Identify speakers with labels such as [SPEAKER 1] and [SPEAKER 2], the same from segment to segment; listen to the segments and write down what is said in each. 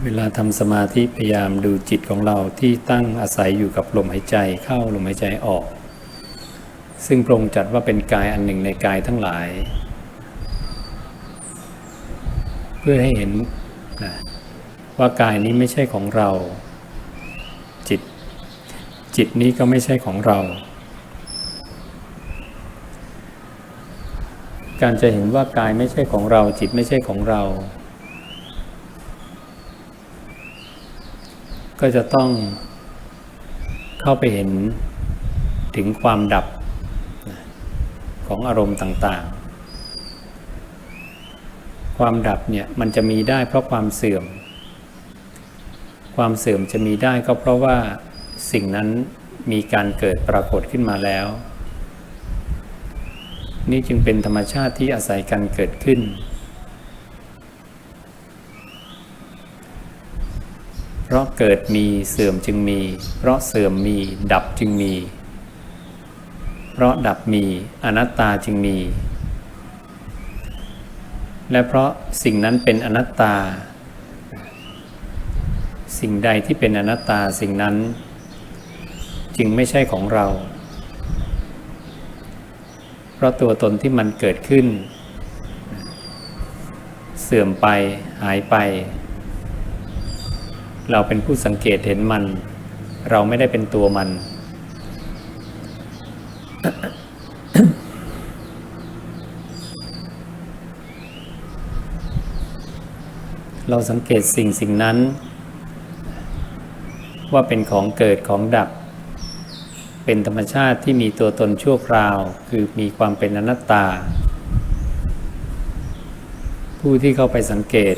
[SPEAKER 1] เวลาทำสมาธิพยายามดูจิตของเราที่ตั้งอาศัยอยู่กับลมหายใจเข้าลมหายใจออก ซึ่งพระองค์จัดว่าเป็นกายอันหนึ่งในกายทั้งหลาย เพื่อให้เห็นนะว่ากายนี้ไม่ใช่ของเรา จิต จิตนี้ก็ไม่ใช่ของเรา การจะเห็นว่ากายไม่ใช่ของเรา จิตไม่ใช่ของเรา ก็จะต้องเข้าไปเห็นถึงความดับของอารมณ์ต่างๆ ความดับเนี่ยมันจะมีได้เพราะความเสื่อม ความเสื่อมจะมีได้ก็เพราะว่าสิ่งนั้นมีการเกิดปรากฏขึ้นมาแล้ว นี่จึงเป็นธรรมชาติที่อาศัยกันเกิดขึ้น เพ ราะเกิดมีเสื่อมจึงมี เพราะเสื่อมมีดับจึงมี เพราะดับมีอนัตตาจึงมี และเพราะสิ่งนั้นเป็นอนัตตา สิ่งใดที่เป็นอนัตตาสิ่งนั้น จึงไม่ใช่ของเรา เพราะตัวตนที่มันเกิดขึ้น เสื่อมไปหายไป เราเป็นผู้สังเกตเห็นมัน เราไม่ได้เป็นตัวมัน เราสังเกตสิ่งสิ่งนั้น ว่าเป็นของเกิดของดับ เป็นธรรมชาติที่มีตัวตนชั่วคราว คือมีความเป็นอนัตตา ผู้ที่เข้าไปสังเกต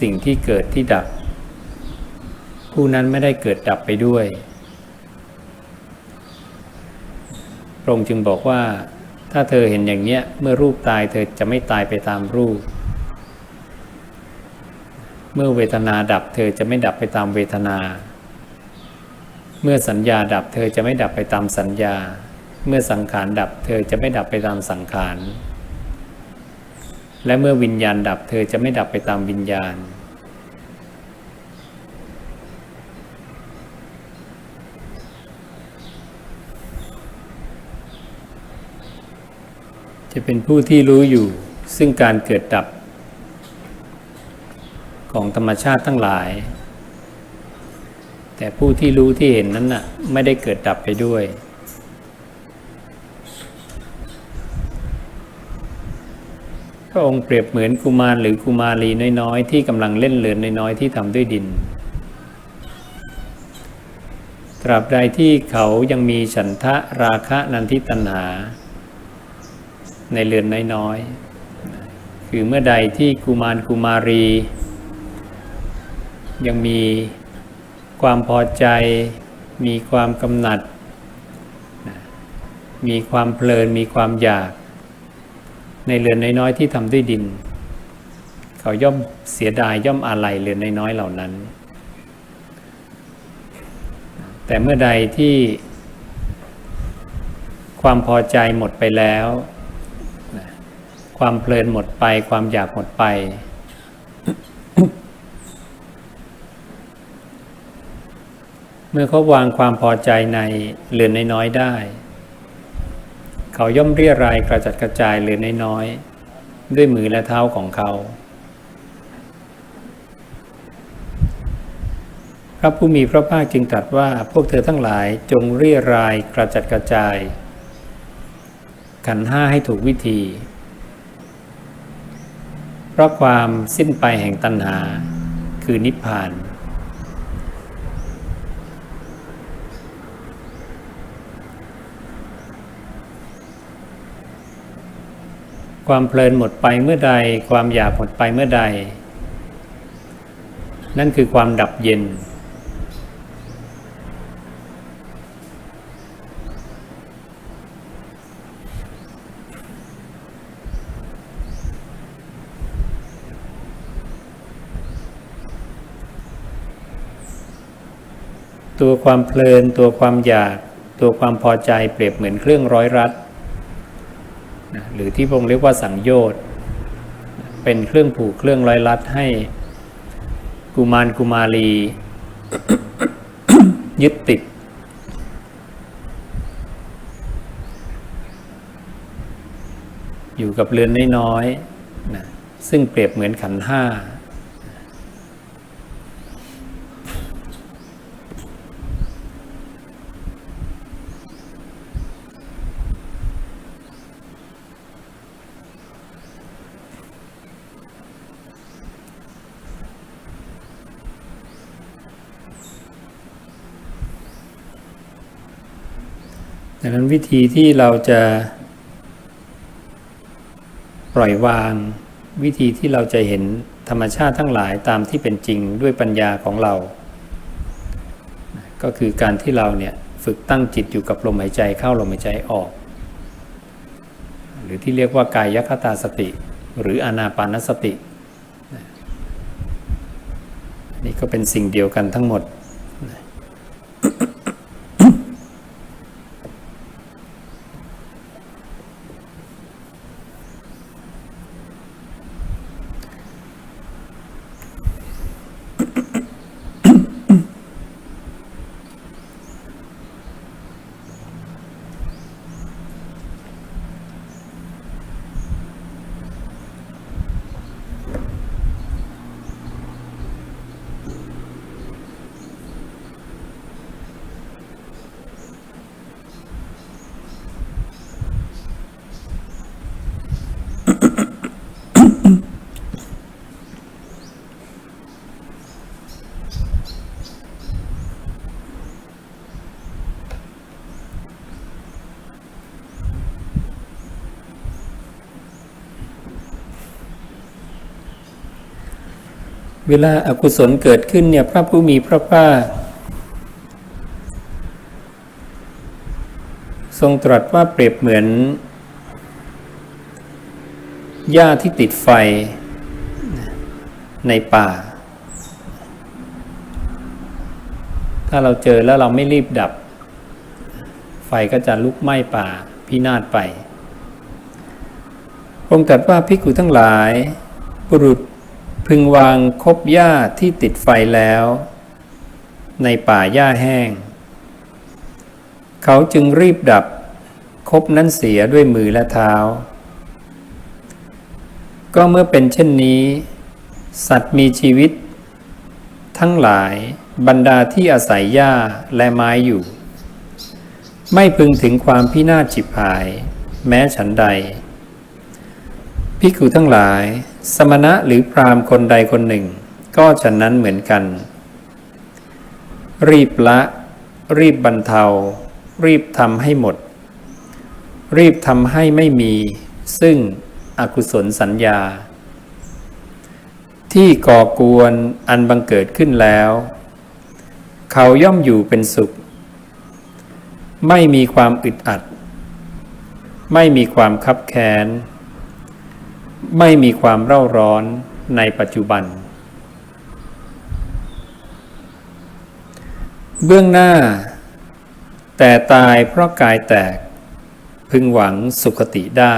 [SPEAKER 1] สิ่งที่เกิดที่ดับ ผู้นั้นไม่ได้เกิดดับไปด้วยพระองค์จึงบอกว่า ถ้าเธอเห็นอย่างเนี้ยเมื่อรูปตายเธอจะไม่ตายไปตามรูป เมื่อเวทนาดับ เธอจะไม่ดับไปตามเวทนา เมื่อสัญญาดับ เธอจะไม่ดับไปตามสัญญา เมื่อสังขารดับ เธอจะไม่ดับไปตามสังขารและเมื่อวิญญาณดับ เธอจะไม่ดับไปตามวิญญาณ จะเป็นผู้ที่รู้อยู่ ซึ่งการเกิดดับ ของธรรมชาติทั้งหลาย แต่ผู้ที่รู้ที่เห็นนั้นน่ะไม่ได้เกิดดับไปด้วย พระองค์เปรียบเหมือนกุมารหรือกุมารีน้อยๆ ที่กำลังเล่นเรือนน้อยๆที่ทำด้วยดินตราบใดที่เขายังมีฉันทะราคะนันทิตัณหา ในเรือนน้อยๆ คือเมื่อใดที่กุมารกุมารี ยังมีความพอใจ มีความกำหนัด มีความเพลิน มีความอยาก ในเรือนน้อยๆที่ทำด้วยดิน เขาย่อมเสียดายย่อมอาลัยเรือนน้อยๆเหล่านั้น แต่เมื่อใดที่ความพอใจหมดไปแล้ว ความเพลินหมดไป ความอยากหมดไป เมื่อเขาวางความพอใจในเรือนน้อยๆได้ เขาย่อมเรียรายกระจัดกระจายเรือนน้อยๆด้วยมือและเท้าของเขา พระผู้มีพระภาคจึงตรัสว่าพวกเธอทั้งหลายจงเรียรายกระจัดกระจาย ขันห้าให้ถูกวิธี เพราะความสิ้นไปแห่งตัณหา คือนิพพาน ความเพลินหมดไปเมื่อใด ความอยากหมดไปเมื่อใด นั่นคือความดับเย็น ตัวความเพลิน ตัวความอยาก ตัวความพอใจเปรียบเหมือนเครื่องร้อยรัดหรือที่พงค์เรียกว่าสังโยชน์เป็นเครื่องผูกเครื่องร้อยรัดให้กุมารกุมารียึดติด อยู่กับเรือนน้อยๆนะซึ่งเปรียบเหมือนขันห้า นั้นวิธีที่เราจะปล่อยวาง วิธีที่เราจะเห็นธรรมชาติทั้งหลายตามที่เป็นจริงด้วยปัญญาของเรา ก็คือการที่เราเนี่ยฝึกตั้งจิตอยู่กับลมหายใจเข้าลมหายใจออก หรือที่เรียกว่ากายคตาสติ หรืออนาปานสตินี่ก็เป็นสิ่งเดียวกันทั้งหมด เวลาอากุศลเกิดขึ้นเนี่ยพระผู้มีพระภาคทรงตรัสว่าเปรียบเหมือนหญ้าที่ติดไฟในป่า ถ้าเราเจอแล้วเราไม่รีบดับ ไฟก็จะลุกไหม้ป่าพินาศไป องค์ตรัสว่าภิกขุทั้งหลายบุรุษ พึงวางคบหญ้าที่ติดไฟแล้ว ในป่าหญ้าแห้ง เขาจึงรีบดับคบนั้นเสียด้วยมือและเท้า ก็เมื่อเป็นเช่นนี้ สัตว์มีชีวิต ทั้งหลายบรรดาที่อาศัยหญ้าและไม้อยู่ ไม่พึงถึงความพินาศฉิบหาย แม้ฉันใดภิกขุทั้งหลาย สมณะหรือพราหมณ์คนใดคนหนึ่ง ก็ฉะนั้นเหมือนกัน รีบละ รีบบรรเทา รีบทำให้หมด รีบทำให้ไม่มี ซึ่งอกุศลสัญญา ที่ก่อกวนอันบังเกิดขึ้นแล้ว เขาย่อมอยู่เป็นสุข ไม่มีความอึดอัด ไม่มีความคับแค้น ไม่มีความเร่าร้อนในปัจจุบัน เบื้องหน้า แต่ตายเพราะกายแตก พึงหวังสุขติได้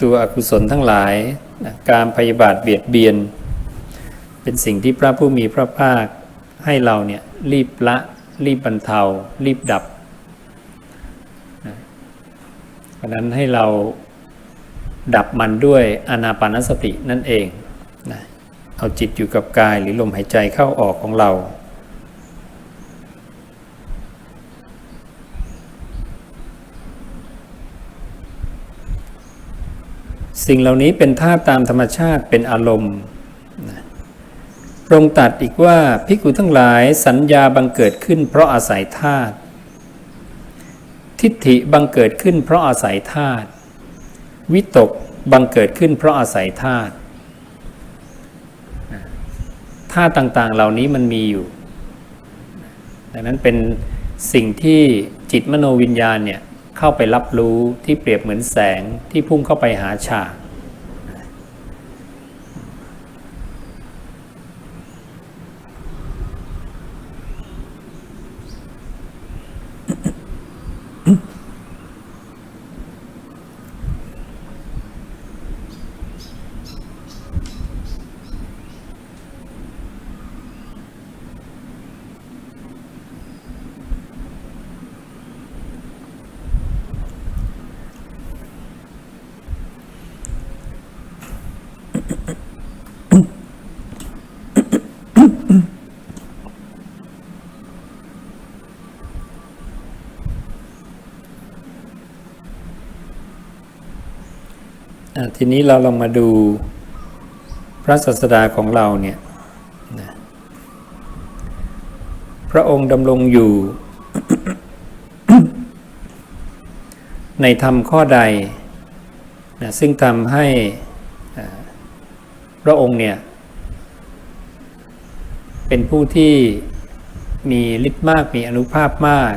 [SPEAKER 1] ตัวอกุศลทั้งหลาย การพยาบาทเบียดเบียน เป็นสิ่งที่พระผู้มีพระภาคให้เราเนี่ยรีบละ รีบบรรเทา รีบดับ เพราะนั้นให้เราดับมันด้วยอนาปานสตินั่นเองนะเอาจิตอยู่กับกายหรือลมหายใจเข้าออกของเรา สิ่งเหล่านี้เป็นธาตุตามธรรมชาติเป็นอารมณ์นะพระองค์ตัดอีกว่าภิกุทั้งหลายสัญญาบังเกิดขึ้นเพราะอาศัยธาตุ ทิฏฐิบังเกิดขึ้นเพราะอาศัยธาตุวิตกบังเกิดขึ้นเพราะอาศัยธาตุธาตุต่างๆเหล่านี้มันมีอยู่ ดังนั้นเป็นสิ่งที่จิตมโนวิญญาณเนี่ยเข้าไปรับรู้ที่เปรียบเหมือนแสงที่พุ่งเข้าไปหาฉาก ทีนี้เราลองมาดูพระศาสดาของเราเนี่ยพระองค์ดำรงอยู่ ในธรรมข้อใดนะซึ่งทำให้พระองค์เนี่ยเป็นผู้ที่มีฤทธิ์มากมีอนุภาพมาก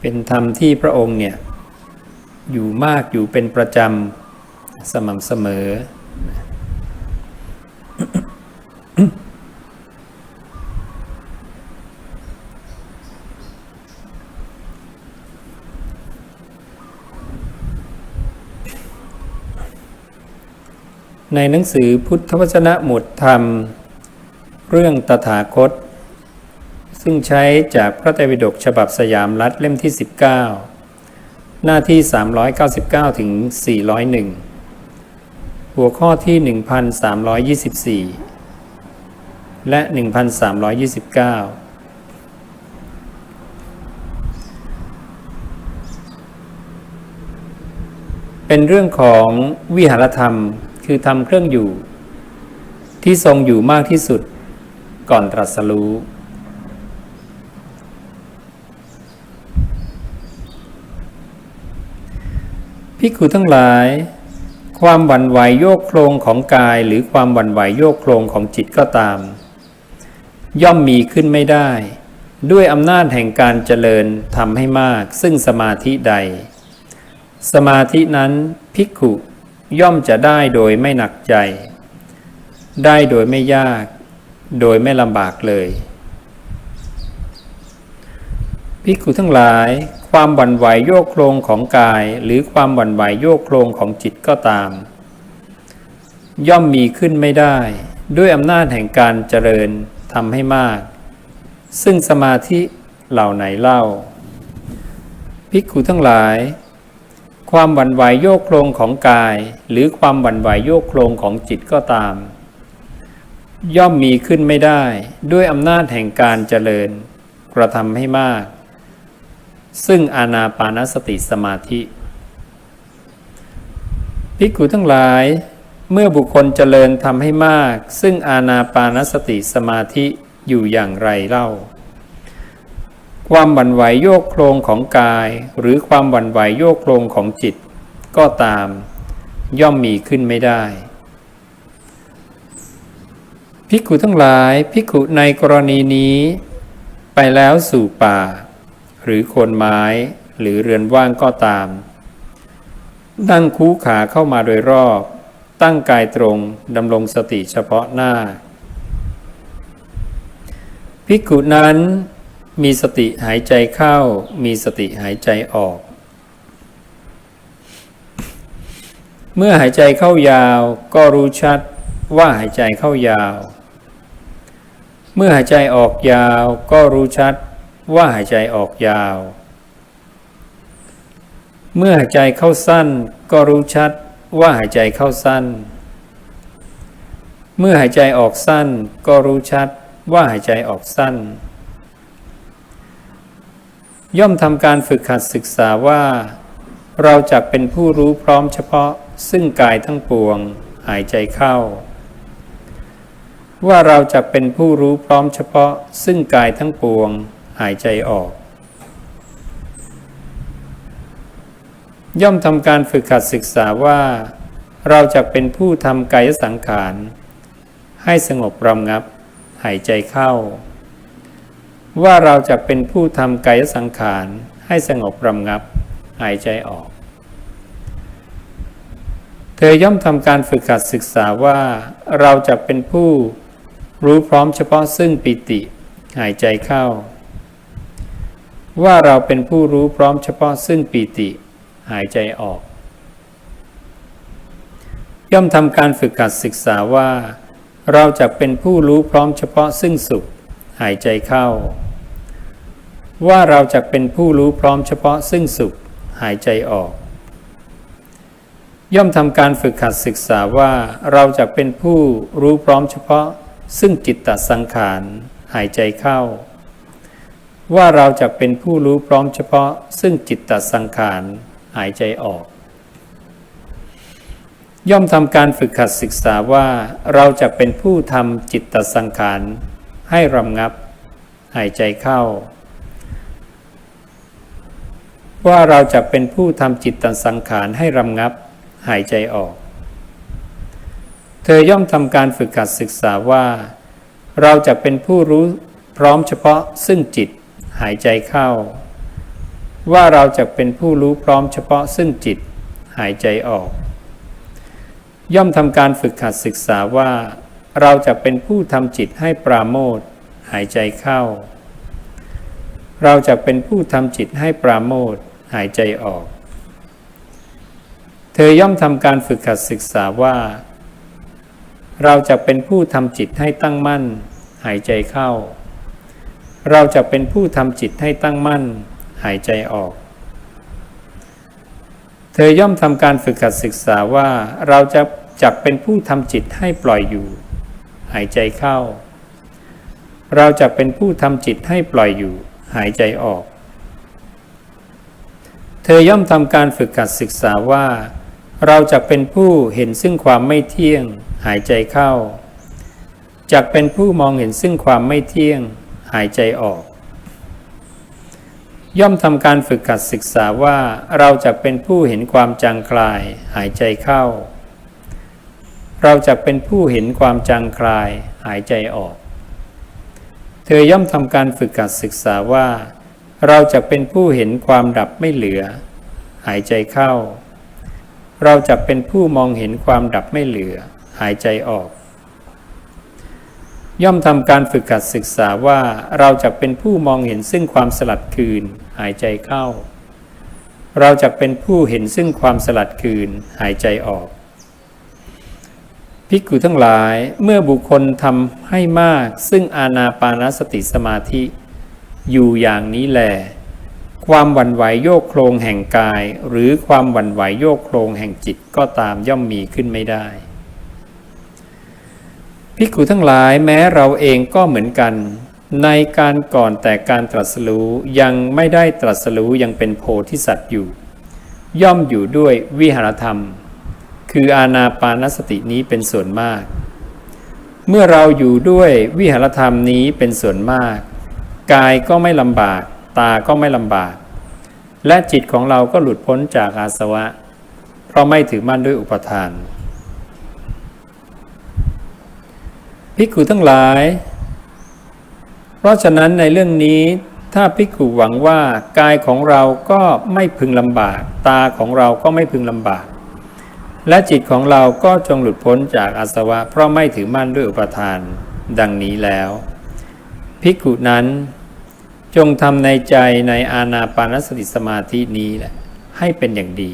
[SPEAKER 1] เป็นธรรมที่พระองค์เนี่ย อยู่มากอยู่เป็นประจำสม่ำเสมอ ในหนังสือพุทธวจนะหมวดธรรม เรื่องตถาคต ซึ่งใช้จากพระไตรปิฎกฉบับสยามรัฐเล่มที่ 19 หน้าที่ 399 ถึง 401 หัวข้อที่ 1324 และ 1329เป็นเรื่องของวิหารธรรมคือทำเครื่องอยู่ ที่ทรงอยู่มากที่สุดก่อนตรัสรู้ พิกขุทั้งหลาย ความหวั่นไหวโยกโครงของกายหรือความหวั่นไหวโยกโครงของจิตก็ตาม ย่อมมีขึ้นไม่ได้ ด้วยอำนาจแห่งการเจริญทำให้มาก ซึ่งสมาธิใด สมาธินั้นพิกขุย่อมจะได้โดยไม่หนักใจ ได้โดยไม่ยาก โดยไม่ลำบากเลย พิกขุทั้งหลาย ความหวั่นไหวโยกโครงของกาย หรือความหวั่นไหวโยกโครงของจิตก็ตาม ย่อมมีขึ้นไม่ได้ ด้วยอำนาจแห่งการเจริญทำให้มาก ซึ่งสมาธิเหล่าไหนเล่าพิกขุทั้งหลาย ความหวั่นไหวโยกโครงของกาย หรือความหวั่นไหวโยกโครงของจิตก็ตาม ย่อมมีขึ้นไม่ได้ ด้วยอำนาจแห่งการเจริญ กระทำให้มาก ซึ่งอานาปานสติสมาธิภิกขุทั้งหลายเมื่อบุคคลเจริญทำให้มาก ซึ่งอานาปานสติสมาธิอยู่อย่างไรเล่า ความหวั่นไหวโยกโครงของกาย หรือความหวั่นไหวโยกโครงของจิต ก็ตาม ย่อมมีขึ้นไม่ได้ภิกขุทั้งหลายภิกขุในกรณีนี้ ไปแล้วสู่ป่า หรือโคนไม้หรือเรือนว่างก็ตาม นั่งคูขาเข้ามาโดยรอบ ตั้งกายตรงดำรงสติเฉพาะหน้า ภิกขุนั้นมีสติหายใจเข้า มีสติหายใจออก เมื่อหายใจเข้ายาวก็รู้ชัดว่าหายใจเข้ายาว เมื่อหายใจออกยาวก็รู้ชัด ว่าหายใจออกยาว เมื่อหายใจเข้าสั้นก็รู้ชัดว่าหายใจเข้าสั้น เมื่อหายใจออกสั้นก็รู้ชัดว่าหายใจออกสั้น ย่อมทำการฝึกหัดศึกษาว่า เราจะเป็นผู้รู้พร้อมเฉพาะซึ่งกายทั้งปวงหายใจเข้า ว่าเราจะเป็นผู้รู้พร้อมเฉพาะซึ่งกายทั้งปวง หายใจออก ย่อมทำการฝึกหัดศึกษาว่า เราจะเป็นผู้ทำกายสังขาร ให้สงบรำงับ หายใจเข้า ว่าเราจะเป็นผู้ทำกายสังขาร ให้สงบรำงับ หายใจออก เธอย่อมทำการฝึกหัดศึกษาว่า เราจะเป็นผู้รู้พร้อมเฉพาะซึ่งปิติ หายใจเข้า ว่าเราเป็นผู้รู้พร้อมเฉพาะซึ่งปิติหายใจออก ย่อมทำการฝึกหัดศึกษาว่า เราจะเป็นผู้รู้พร้อมเฉพาะซึ่งสุข หายใจเข้า ว่าเราจะเป็นผู้รู้พร้อมเฉพาะซึ่งสุข หายใจออก ย่อมทำการฝึกหัดศึกษาว่าเราจะเป็นผู้รู้พร้อมเฉพาะ ซึ่งจิตตสังขาร หายใจเข้า ว่าเราจะเป็นผู้รู้พร้อมเฉพาะ ซึ่งจิตตสังขารหายใจออก ย่อมทำการฝึกขัดศึกษาว่าเราจะเป็นผู้ทำจิตตสังขารให้รำงับ หายใจเข้า ว่าเราจะเป็นผู้ทำจิตตสังขารให้รำงับ หายใจออก เธอย่อมทำการฝึกขัดศึกษาว่า เราจะเป็นผู้รู้พร้อมเฉพาะซึ่งจิต หายใจเข้า ว่าเราจะเป็นผู้รู้พร้อมเฉพาะซึ่งจิตหายใจออก ย่อมทำการฝึกขัดศึกษาว่า เราจะเป็นผู้ทำจิตให้ปราโมทหายใจเข้า เราจะเป็นผู้ทำจิตให้ปราโมทหายใจออก เธอย่อมทำการฝึกขัดศึกษาว่า เราจะเป็นผู้ทำจิตให้ตั้งมั่น หายใจเข้า เราจะเป็นผู้ทำจิตให้ตั้งมั่น หายใจออก เธอย่อมทำการฝึกขัดศึกษาว่าเราจะจักเป็นผู้ทำจิตให้ปล่อยอยู่ หายใจเข้า เราจะเป็นผู้ทำจิตให้ปล่อยอยู่ หายใจออก เธอย่อมทำการฝึกขัดศึกษาว่า เราจะเป็นผู้เห็นซึ่งความไม่เที่ยง หายใจเข้าจักเป็นผู้มองเห็นซึ่งความไม่เที่ยง หายใจออก ย่อมทำการฝึกขัดศึกษาว่าเราจะเป็นผู้เห็นความจางคลาย หายใจเข้า เราจะเป็นผู้เห็นความจางคลาย หายใจออก เธอย่อมทำการฝึกขัดศึกษาว่า เราจะเป็นผู้เห็นความดับไม่เหลือ หายใจเข้า เราจะเป็นผู้มองเห็นความดับไม่เหลือ หายใจออก ย่อมทำการฝึกขัดศึกษาว่าเราจะเป็นผู้มองเห็นซึ่งความสลัดคืนหายใจเข้า เราจะเป็นผู้เห็นซึ่งความสลัดคืนหายใจออกภิกขุทั้งหลายเมื่อบุคคลทำให้มากซึ่งอาณาปานสติสมาธิ อยู่อย่างนี้แลความหวั่นไหวโยกโครงแห่งกาย หรือความหวั่นไหวโยกโครงแห่งจิตก็ตามย่อมมีขึ้นไม่ได้ ภิกขุทั้งหลายแม้เราเองก็เหมือนกัน ในการก่อนแต่การตรัสรู้ยังไม่ได้ตรัสรู้ยังเป็นโพธิสัตว์อยู่ ย่อมอยู่ด้วยวิหารธรรม คืออาณาปานสตินี้เป็นส่วนมาก เมื่อเราอยู่ด้วยวิหารธรรมนี้เป็นส่วนมาก กายก็ไม่ลำบาก ตาก็ไม่ลำบาก และจิตของเราก็หลุดพ้นจากอาสวะ เพราะไม่ถือมั่นด้วยอุปทาน ภิกขุทั้งหลาย เพราะฉะนั้นในเรื่องนี้ถ้าภิกขุหวังว่ากายของเราก็ไม่พึงลำบาก ตาของเราก็ไม่พึงลำบาก และจิตของเราก็จงหลุดพ้นจากอาสวะ เพราะไม่ถือมั่นด้วยอุปทานดังนี้แล้ว ภิกขุนั้นจงทำในใจในอาณาปานสติสมาธินี้แหละให้เป็นอย่างดี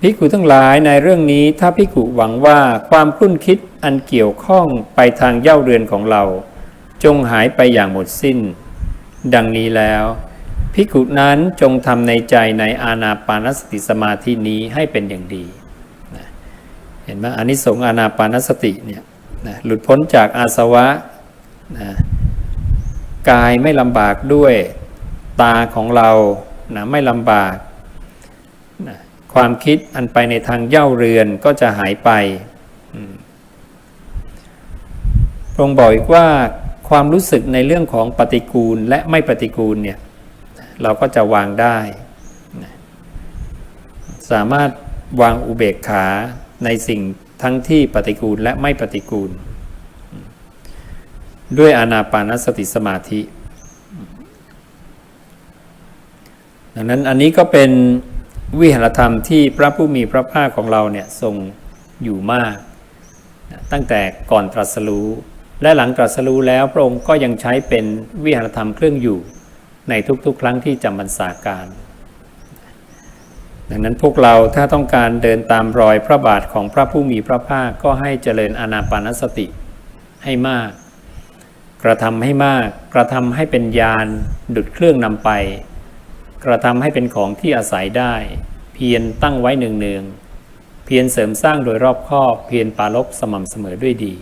[SPEAKER 1] ภิกขุทั้งหลายในเรื่องนี้ถ้าภิกขุหวังว่าความคุ้นคิดอันเกี่ยวข้องไปทางเย่าเรือนของเรา จงหายไปอย่างหมดสิ้น ดังนี้แล้วภิกขุนั้นจงทำในใจในอาณาปานสติสมาธินี้ให้เป็นอย่างดีนะเห็นไหมอานิสงส์อาณาปานสติเนี่ยนะหลุดพ้นจากอาสวะนะกายไม่ลำบากด้วย ตาของเรานะไม่ลำบาก ความคิดอันไปในทางเย่าเรือนก็จะหายไปพระองค์บอกอีกว่าความรู้สึกในเรื่องของปฏิกูลและไม่ปฏิกูลเนี่ยเราก็จะวางได้ สามารถวางอุเบกขาในสิ่งทั้งที่ปฏิกูลและไม่ปฏิกูล ด้วยอานาปานสติสมาธิ ดังนั้นอันนี้ก็เป็น วิหารธรรมที่พระผู้มีพระภาคของเราเนี่ยทรงอยู่มาก ตั้งแต่ก่อนตรัสรู้ และหลังตรัสรู้แล้วพระองค์ก็ยังใช้เป็นวิหารธรรมเครื่องอยู่ ในทุกๆ ครั้งที่จำพรรษาการ ดังนั้นพวกเราถ้าต้องการเดินตามรอยพระบาทของพระผู้มีพระภาคก็ให้เจริญอานาปานสติให้มาก กระทำให้มาก กระทำให้เป็นยานดุดเครื่องนำไป กระทำให้เป็นของที่อาศัยได้ เพียรตั้งไว้เนืองๆเพียรเสริมสร้างโดยรอบคอบ เพียรปาลบสม่ำเสมอด้วยดี